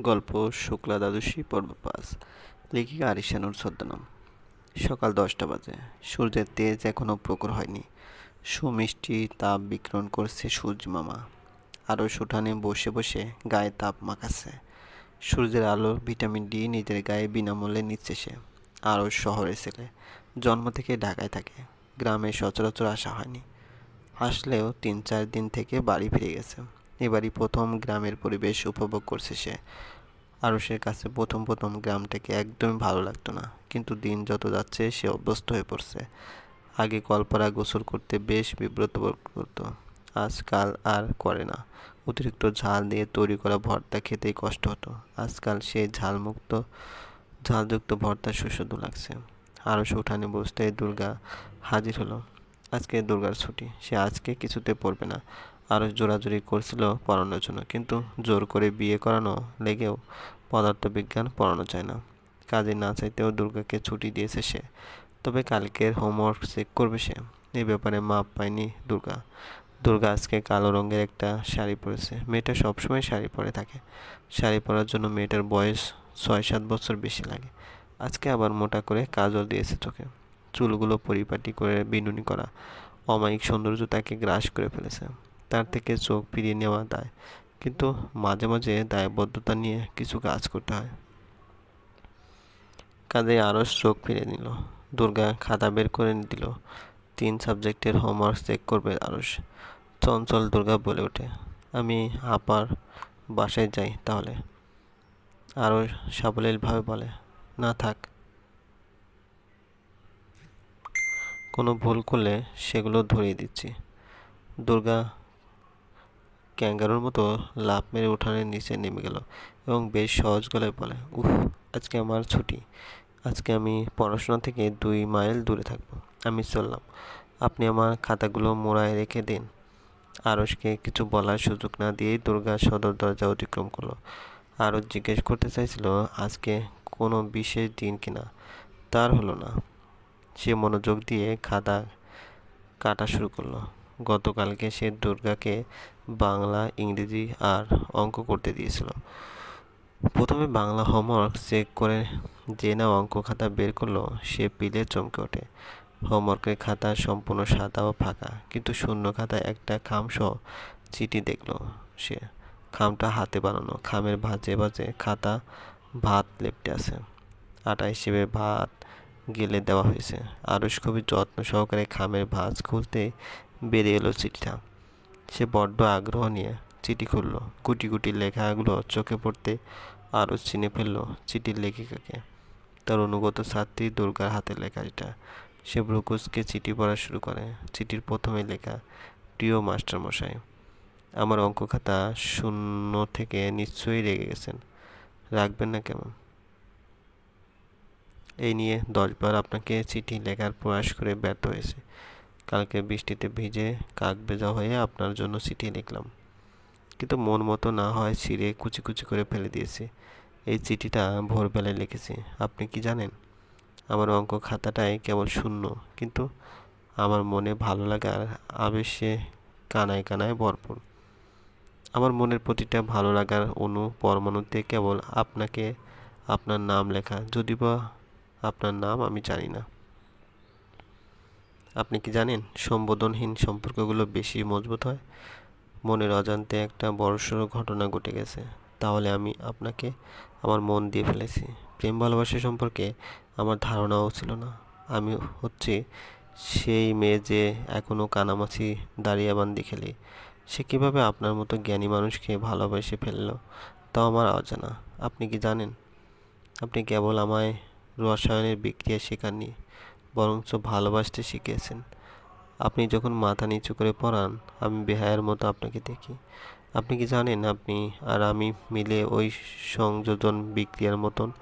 গল্প শুক্লা দ্বাদশী পর্ব পাঁচ। লেখিকা আরিশানুর ছদ্মনাম। সকাল দশটা বাজে। সূর্যের তেজ এখনও প্রখর হয়নি। সুমিষ্টি তাপ বিকিরণ করছে সূর্য মামা। আরও সুঠানে বসে বসে গায়ে তাপ মাখাচ্ছে। সূর্যের আলো ভিটামিন ডি নিজের গায়ে বিনামূল্যে নিচ্ছে সে। আরও শহরে ছেলে। জন্ম থেকে ঢাকায় থাকে। গ্রামে সচরাচর আসা হয়নি। আসলেও তিন চার দিন থেকে বাড়ি ফিরে গেছে। এবারই প্রথম গ্রামের পরিবেশ উপভোগ করছে সে। আরসের কাছে প্রথম প্রথম গ্রামটাকে একদমই ভালো লাগতো না। কিন্তু দিন যত যাচ্ছে, সে অভ্যস্ত হয়ে পড়ছে। আগে কলপাড়া গোসল করতে বেশ বিব্রত করতো। আজকাল আর করে না। অতিরিক্ত ঝাল দিয়ে তৈরি করা ভর্তা খেতেই কষ্ট হতো। আজকাল সেই ঝালমুক্ত, ঝালযুক্ত ভর্তা সুস্বাদু লাগছে। আরও উঠানে বসতে দুর্গা হাজির হলো। আজকে দুর্গার ছুটি। সে আজকে কিছুতে পড়বে না। আরও জোরাজুরি করছিল পড়ানোর জন্য। কিন্তু জোর করে বিয়ে করানো লেগেও পদার্থবিজ্ঞান পড়ানো যায় না। কাজে না চাইতেও দুর্গাকে ছুটি দিয়েছে সে। তবে কালকের হোমওয়ার্ক চেক করবে সে। এই ব্যাপারে মাপ পায়নি দুর্গা। দুর্গা আজকে কালো রঙের একটা শাড়ি পরেছে। মেয়েটা সবসময় শাড়ি পরে থাকে। শাড়ি পরার জন্য মেয়েটার বয়স ছয় সাত বছর বেশি লাগে। আজকে আবার মোটা করে কাজল দিয়েছে চোখে। চুলগুলো পরিপাটি করে বিনুনি করা। অমায়িক সৌন্দর্য তাকে গ্রাস করে ফেলেছে। তার থেকে চোখ ফিরিয়ে নেওয়া দায়। কিন্তু মাঝে মাঝে দায়বদ্ধতা নিয়ে কিছু কাজ করতে হয়। কাজে আরও চোখ ফিরে নিল। দুর্গা খাতা বের করে দিল। তিন সাবজেক্টের হোমওয়ার্ক চেক করবে আরস চঞ্চল দুর্গা বলে ওঠে, আমি আপার বাসায় যাই তাহলে। আরও সাবলীলভাবে বলে, না থাক। কোনো ভুল করলে সেগুলো ধরিয়ে দিচ্ছি। দুর্গা ক্যাঙ্গারুর মতো লাফ মেরে উঠানের নিচে নেমে গেল এবং বেশ সহজ গলায় বলে, উফ, আজকে আমার ছুটি। আজকে আমি পড়াশোনা থেকে দুই মাইল দূরে থাকব। আমি চললাম। আপনি আমার খাতাগুলো মোড়ায় রেখে দিন। আরসকে কিছু বলার সুযোগ না দিয়েই দুর্গা সদর দরজা অতিক্রম করল। আরও জিজ্ঞেস করতে চাইছিল, আজকে কোনো বিশেষ দিন কিনা তার হলো না। সে মনোযোগ দিয়ে খাতা কাটা শুরু করল। গতকালকে সে দুর্গাকে বাংলা, ইংরেজি আর অঙ্ক করতে দিয়েছিল। প্রথমে বাংলা হোমওয়ার্ক চেক করে যে না অঙ্ক খাতা বের করল, সে পিলে চমকে ওঠে। হোমওয়ার্কের খাতা সম্পূর্ণ সাদা ও ফাঁকা, কিন্তু শূন্য খাতায় একটা খামসহ চিঠি দেখল সে। খামটা হাতে বানানো, খামের ভাজে ভাজে খাতা ভাত লেপটে আছে। আটা হিসেবে ভাত গেলে দেওয়া হয়েছে। আরুষ খুবই যত্ন সহকারে খামের ভাঁজ খুলতে বেরিয়ে এলো চিঠিটা। সে বড্ড আগ্রহ নিয়ে চিঠি খুলল। গুটি গুটি লেখাগুলো চোখে পড়তে আরও চিনে ফেলল চিঠির লেখিকাকে। তার অনুগত ছাত্রী দুর্গার হাতে লেখা এটা। সে ব্রুকুসকে চিঠি পড়া শুরু করে। চিঠির প্রথমে লেখা, প্রিয় মাস্টারমশাই, আমার অঙ্ক খাতা শূন্য থেকে নিশ্চয়ই রেগে গেছেন। রাখবেন না কেমন? এই নিয়ে দশবার আপনাকে চিঠি লেখার প্রয়াস করে ব্যর্থ হয়েছে। কালকে বৃষ্টিতে ভিজে কাক ভেজা হয়ে আপনার জন্য চিঠি লিখলাম কিন্তু মন মতো না হয় ছিঁড়ে কুচি কুচি করে ফেলে দিয়েছি। এই চিঠিটা ভোরবেলায় লিখেছি। আপনি কি জানেন? আমার অঙ্ক খাতাটায় কেবল শূন্য। কিন্তু আমার মনে ভালো লাগার আবেশে কানায় কানায় ভরপুর। আমার মনের প্রতিটা ভালো লাগার অনু পরমাণুতে কেবল আপনাকে আপনার নাম লেখা। যদি বা আপনার নাম আমি জানি না। আপনি কি জানেন, সম্বোধনহীন সম্পর্কগুলো বেশি মজবুত হয়? মনের অজান্তে একটা বড়সড় ঘটনা ঘটে গেছে। তাহলে আমি আপনাকে আমার মন দিয়ে ফেলেছি। প্রেম ভালোবাসা সম্পর্কে আমার ধারণাও ছিল না। আমি হচ্ছে সেই মেয়ে যে এখনও কানামাছি, দাঁড়িয়াবান্দি খেলে। সে কীভাবে আপনার মতো জ্ঞানী মানুষকে ভালোবেসে ফেলল, তাও আমার অজানা। আপনি কি জানেন? আপনি কেবল আমায় রসায়নের বিক্রিয়া শেখাননি। বরঞ্চ ভালোবাসতে শিখিয়েছেন। আপনি যখন মাথা নিচু করে পড়ান, আমি বেহায়ের মতো আপনাকে দেখি। আপনি কি জানেন আপনি আর আমি মিলে ওই সংযোজন বিক্রিয়ার মতন?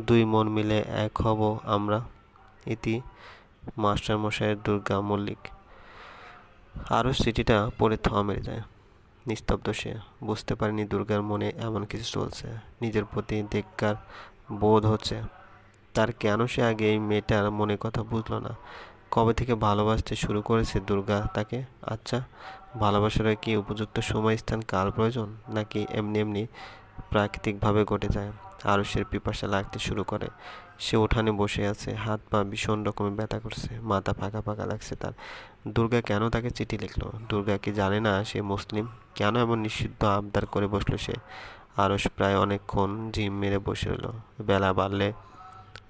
দুই মন মিলে এক হব আমরা? ইতি মাস্টারমশাইয়ের দুর্গা মল্লিক। আরও স্মৃতিটা পড়ে থামা মেরে যায়। নিস্তব্ধ সে। বুঝতে পারেনি দুর্গার মনে এমন কিছু চলছে। নিজের প্রতি দেখকার বোধ হচ্ছে। তার কেন সে আগে এই মেয়েটার মনে কথা বুঝলো না? কবে থেকে ভালোবাসতে শুরু করেছে দুর্গা তাকে? আচ্ছা ভালোবাসার কি উপযুক্ত সময় স্থান কাল প্রয়োজন? নাকি এমনি এমনি প্রাকৃতিকভাবে ঘটে যায়। আরসের পিপাসা লাগতে শুরু করে। সে উঠানে বসে আছে, হাত পা ভীষণ রকমের ব্যথা করছে, মাথা ফাঁকা ফাঁকা লাগছে তার। দুর্গা কেন তাকে চিঠি লিখলো? দুর্গা কি জানে না সে মুসলিম? কেন এমন নিষিদ্ধ আবদার করে বসল সে? আরস প্রায় অনেকক্ষণ জিম মেরে বসে রইল। বেলা বাড়লে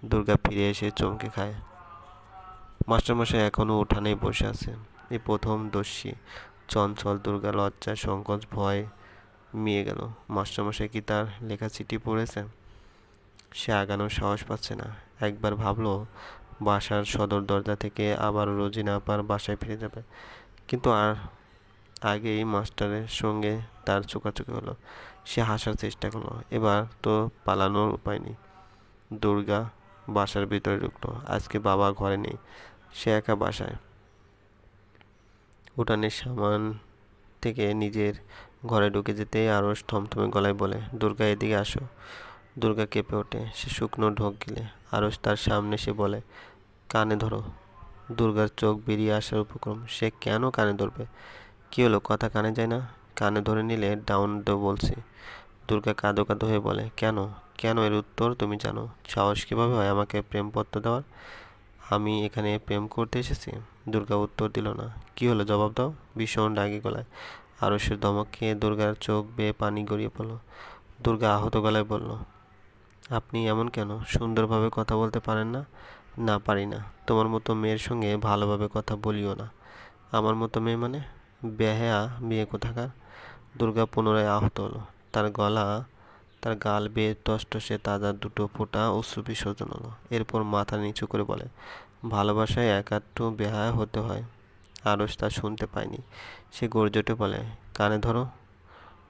দুর্গা ফিরে এসে চমকে খায়। মাস্টারমশাই এখনও উঠানেই বসে আছে এই প্রথম দস্যি। চঞ্চল, দুর্গা লজ্জা, সংকোচ, ভয় মিয়ে গেল। মাস্টারমশাই কি তার লেখা চিঠি পড়েছে সে আগানোর সাহস পাচ্ছে না। একবার ভাবলো, বাসার সদর দরজা থেকে আবার রোজিনা আপার বাসায় ফিরে যাবে। কিন্তু আর আগেই মাস্টারের সঙ্গে তার চোকাচুকি হলো। সে হাসার চেষ্টা করল। এবার তো পালানোর উপায় নেই। দুর্গা বাসার ভিতরে ঢুকলো। আজকে বাবা ঘরে নেই, সে একা বাসায়। উঠানের সামান থেকে নিজের ঘরে ঢুকে যেতেই আরও থমথমে গলায় বলে, দুর্গা, এদিকে আসো। দুর্গা কেঁপে ওঠে, সে শুকনো ঢোক গিলে। আরস তার সামনে সে বলে, কানে ধরো। দুর্গার চোখ বেরিয়ে আসার উপক্রম, সে কেন কানে ধরবে? কী হলো? কথা কানে যায় না? কানে ধরে নিলে ডাউন দো বলছি। দুর্গা কাঁদো কাঁদো হয়ে বলে, কেন? কেন এর উত্তর তুমি জানো? সাহস কীভাবে হয় আমাকে প্রেমপত্র দেওয়ার? আমি এখানে প্রেম করতে এসেছি। দুর্গা উত্তর দিল, না। কি হলো? জবাব দাও। ভীষণ রাগি গলায়। আরও সে ধমক খেয়ে দুর্গার চোখ বেয়ে পানি গড়িয়ে পড়ল। দুর্গা আহত গলায় বলল, আপনি এমন কেন? সুন্দরভাবে কথা বলতে পারেন না? না, পারি না। তোমার মতো মেয়ের সঙ্গে ভালোভাবে কথা বলিও না। আমার মতো মেয়ে মানে? বেহেয়া মেয়ে কোথাকার? দুর্গা পুনরায় আহত হলো। তার গলা, তার গাল বেয়ে টসটসে তাজা দুটো ফোঁটা অশ্রু বিসর্জন হলো এরপর মাথা নিচু করে বলে, ভালোবাসায় একাট্টু বেহায়া হতে হয়। আরস তা শুনতে পায়নি সে গর্জটে বলে, কানে ধরো।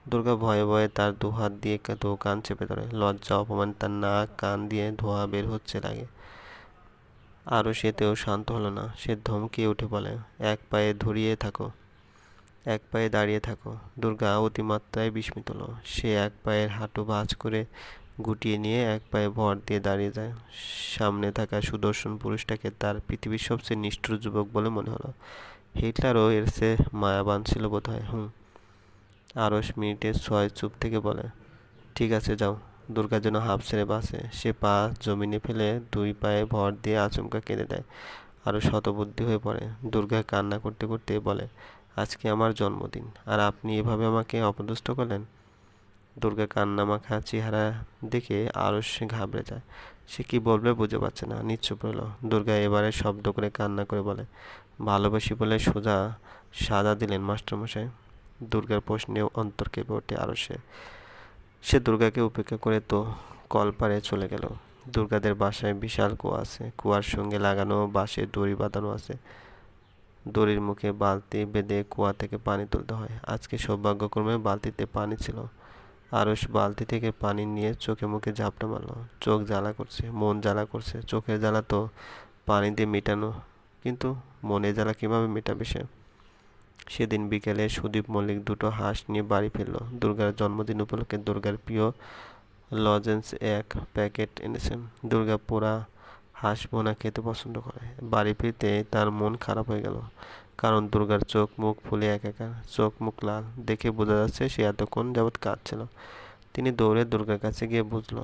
দুর্গা ভয়ে ভয়ে তার দু হাত দিয়ে দু কান চেপে ধরে। লজ্জা, অপমান, তার নাক, কান দিয়ে ধোয়া বের হচ্ছে লাগে আরও সেতেও শান্ত হলো না। সে ধমকিয়ে উঠে বলে, এক পায়ে ধরিয়ে থাকো। এক পায়ে দাঁড়িয়ে থাকো। দুর্গা অতিমাত্রায় বিস্মিত হলো। সে এক পায়ের হাঁটু ভাঁজ করে গুটিয়ে নিয়ে এক পায়ে ভর দিয়ে দাঁড়িয়ে যায়। সামনে থাকা সুদর্শন পুরুষটাকে তার পৃথিবীর সবচেয়ে নিষ্ঠুর যুবক বলে মনে হলো। হিটলারও এর সে মায়াবান ছিল বোধ হয় হুম। আরস মিনিটে ছয় চুপ থেকে বলে, ঠিক আছে, যাও। দুর্গা যেন হাফ ছেড়ে বাসে সে পা জমিনে ফেলে দুই পায়ে ভর দিয়ে আচমকা কেঁদে দেয়। আরও শতবুদ্ধি হয়ে পড়ে। দুর্গা কান্না করতে করতে বলে আজকে আমার জন্মদিন। আর আপনি এভাবে আমাকে অপদস্থ করলেন? দুর্গা কান্না মাখা চেহারা দেখে আরও সে ঘাবড়ে যায়। সে কি বলবে বুঝে পাচ্ছে না, নিশ্চুপ রইল দুর্গা এবারে শব্দ করে কান্না করে বলে, ভালোবাসি বলে সোজা সাজা দিলেন মাস্টারমশাই? দুর্গার প্রশ্নে অন্তর কেঁপে ওঠে আরও সে। সে দুর্গাকে উপেক্ষা করে তো কলপারে চলে গেল। দুর্গাদের বাসায় বিশাল কুয়া আছে। কুয়ার সঙ্গে লাগানো বাঁশে দড়ি বাঁধানো আছে। দড়ির মুখে বালতি বেঁধে কুয়া থেকে পানি তুলতে হয়। আজকে সৌভাগ্যক্রমে বালতিতে পানি ছিল। আরস বালতি থেকে পানি নিয়ে চোখে মুখে ঝাপটা মারলো। চোখ জ্বালা করছে, মন জ্বালা করছে। চোখের জ্বালা তো পানি দিয়ে মেটানো। কিন্তু মনে জ্বালা কীভাবে মেটাবে সে? সেদিন বিকেলে সুদীপ মল্লিক দুটো হাঁস নিয়ে বাড়ি ফিরল। দুর্গার জন্মদিন উপলক্ষে দুর্গার প্রিয় লজেন্স এক প্যাকেট এনেছেন। দুর্গা পোড়া হাঁস বোনা খেতে পছন্দ করে। বাড়ি ফিরতে তার মন খারাপ হয়ে গেল, কারণ দুর্গার চোখ মুখ ফুলে একাকার, চোখ মুখ লাল। দেখে বোঝা যাচ্ছে সে এতক্ষণ যাবৎ কাঁদছিল। তিনি দৌড়ে দুর্গার কাছে গিয়ে বুঝল,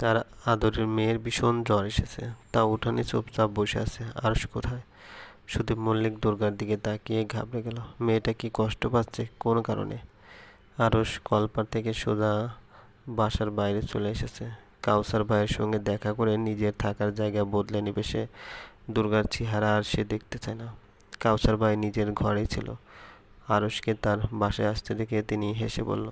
তার আদরের মেয়ের ভীষণ জ্বর এসেছে। তা উঠানে চুপচাপ বসে আছে আর কোথায়? শুধু মল্লিক দুর্গার দিকে তাকিয়ে ঘাবড়ে গেল। মেয়েটা কি কষ্ট পাচ্ছে কোন কারণে? আরস কলপার থেকে সোজা বাসার বাইরে চলে এসেছে। কাউসার ভাইয়ের সঙ্গে দেখা করে নিজের থাকার জায়গা বদলে নিবে সে দুর্গার চেহারা আর সে দেখতে চায় না। কাউসার ভাই নিজের ঘরেই ছিল। আরসকে তার বাসায় আসতে দেখে তিনি হেসে বলল,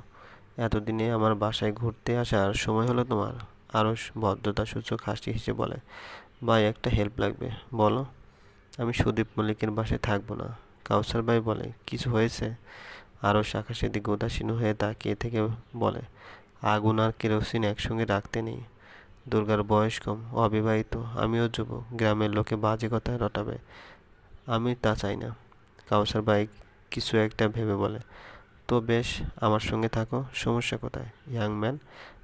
এতদিনে আমার বাসায় ঘুরতে আসার সময় হলো তোমার? আরস ভদ্রতা সূচক হাসি হেসে বলে, ভাই, একটা হেল্প লাগবে, বলো। আমি সুদীপ মল্লিকের বাসায় থাকব না। কাউসার ভাই বলে, কিছু হয়েছে? আরও শাখা সেদিকে উদাসীন হয়ে তাকিয়ে থেকে বলে আগুন আর কেরোসিন একসঙ্গে রাখতে নেই। দুর্গার বয়স কম, অবিবাহিত, আমিও যুবক, গ্রামের লোকে বাজে কথায় রটাবে। আমি তা চাই না। কাউসার ভাই কিছু একটা ভেবে বলে, তো বেশ, আমার সঙ্গে থাকো, সমস্যা কোথায়? ইয়াং ম্যান,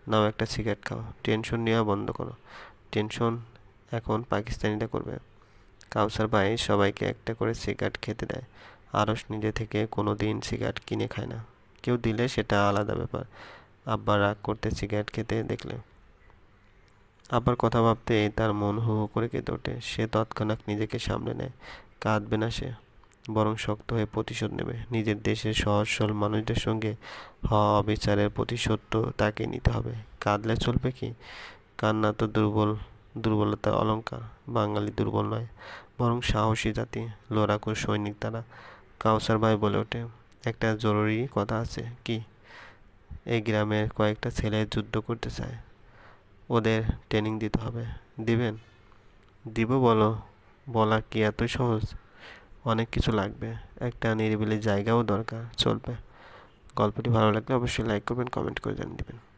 নাও একটা সিগারেট খাও, টেনশন নেওয়া বন্ধ করো। টেনশন এখন পাকিস্তানিরা করবে। কাউসার ভাই সবাইকে একটা করে সিগারেট খেতে দেয়। আরস নিজে থেকে কোনো দিন সিগারেট কিনে খায় না। কেউ দিলে সেটা আলাদা ব্যাপার। আব্বা রাগ করতে সিগারেট খেতে দেখলে আব্বার কথা ভাবতে তার মন হু হু করে কেঁদে ওঠে। সে তৎক্ষণাৎ নিজেকে সামলে নেয়। কাঁদবে না সে, বরং শক্ত হয়ে প্রতিশোধ নেবে। নিজের দেশের সহজ সরল মানুষদের সঙ্গে হওয়া অবিচারের প্রতিশোধ তো তাকে নিতে হবে। কাঁদলে চলবে কি? কান্না তো দুর্বল দুর্বলতার অলঙ্কার বাঙালি দুর্বল নয়, বরং সাহসী জাতি। লড়াকুর সৈনিক তারা, কাউসার ভাই বলে ওঠে। একটা জরুরি কথা আছে, কি? এই গ্রামের কয়েকটা ছেলে যুদ্ধ করতে চায়। ওদের ট্রেনিং দিতে হবে। দিবেন? দিব বলো। বলা কি এতই সহজ? অনেক কিছু লাগবে। একটা নিরিবিলি জায়গাও দরকার, চলবে। গল্পটি ভালো লাগলে অবশ্যই লাইক করবেন কমেন্ট করে জানিয়ে দেবেন।